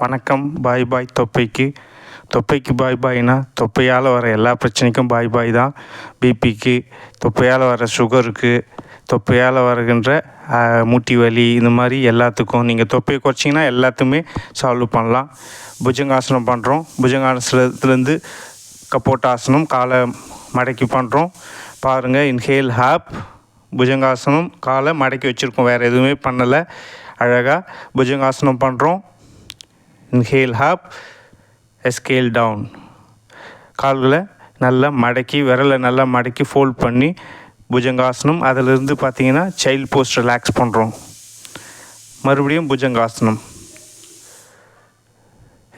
வணக்கம் பாய் பாய் தொப்பைக்கு. தொப்பைக்கு பாய் பாய்னா தொப்பையால் வர எல்லா பிரச்சனைக்கும் பாய் பாய் தான். பிபிக்கு தொப்பையால் வர சுகருக்கு தொப்பையால் வருகின்ற மூட்டி வலி இந்த மாதிரி எல்லாத்துக்கும். நீங்கள் தொப்பையை குறைச்சிங்கன்னா எல்லாத்துமே சால்வ் பண்ணலாம். புஜங்காசனம் பண்ணுறோம் புஜங்காசனத்துலேருந்து கப்போட்டாசனம் காலை மடக்கி பண்ணுறோம் பாருங்கள் இன்ஹேல் ஹாப் புஜங்காசனம் காலை மடக்கி வச்சுருக்கோம். வேறு எதுவுமே பண்ணலை. அழகாக புஜங்காசனம் பண்ணுறோம் இன்ஹேல் ஹாப் எஸ்கேல் டவுன். கால்களை நல்லா மடக்கி விரலை நல்லா மடக்கி ஃபோல்ட் பண்ணி புஜங்காசனம் அதிலிருந்து பார்த்தீங்கன்னா சைல்ட் போஸ்ட் ரிலாக்ஸ் பண்ணுறோம் மறுபடியும் புஜங்காசனம்.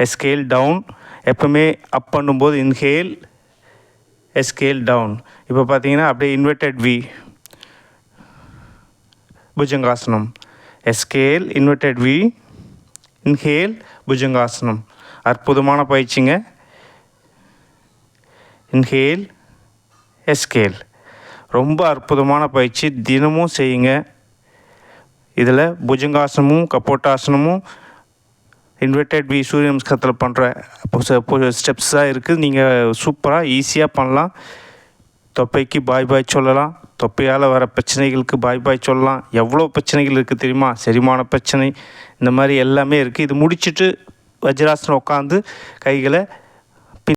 எஸ்கேல் டவுன் எப்பவுமே அப் பண்ணும்போது இன்ஹேல் எஸ்கேல் டவுன். இப்போ பார்த்தீங்கன்னா அப்படியே இன்வெர்டட் வி புஜங்காசனம். எஸ்கேல் இன்வெர்டட் வி இன்ஹேல் புஜங்காசனம். அற்புதமான பயிற்சிங்க. Inhale scale. ரொம்ப அற்புதமான பயிற்சி. தினமும் செய்யுங்க. இதில் புஜங்காசனமும் கப்போட்டாசனமும் இன்வெர்டட் வி சூரிய நமஸ்காரத்தில் பண்ணுற ஸ்டெப்ஸாக இருக்குது நீங்கள் சூப்பராக ஈஸியாக பண்ணலாம். தொப்பைக்கு பாய் பாய் சொல்லலாம். தொப்பையால் வர பிரச்சனைகளுக்கு பாய் பாய் சொல்லலாம். எவ்வளோ பிரச்சனைகள் இருக்குது தெரியுமா? செரிமான பிரச்சனை இந்த மாதிரி எல்லாமே இருக்குது இது முடிச்சுட்டு வஜ்ராசனம் உட்காந்து கைகளை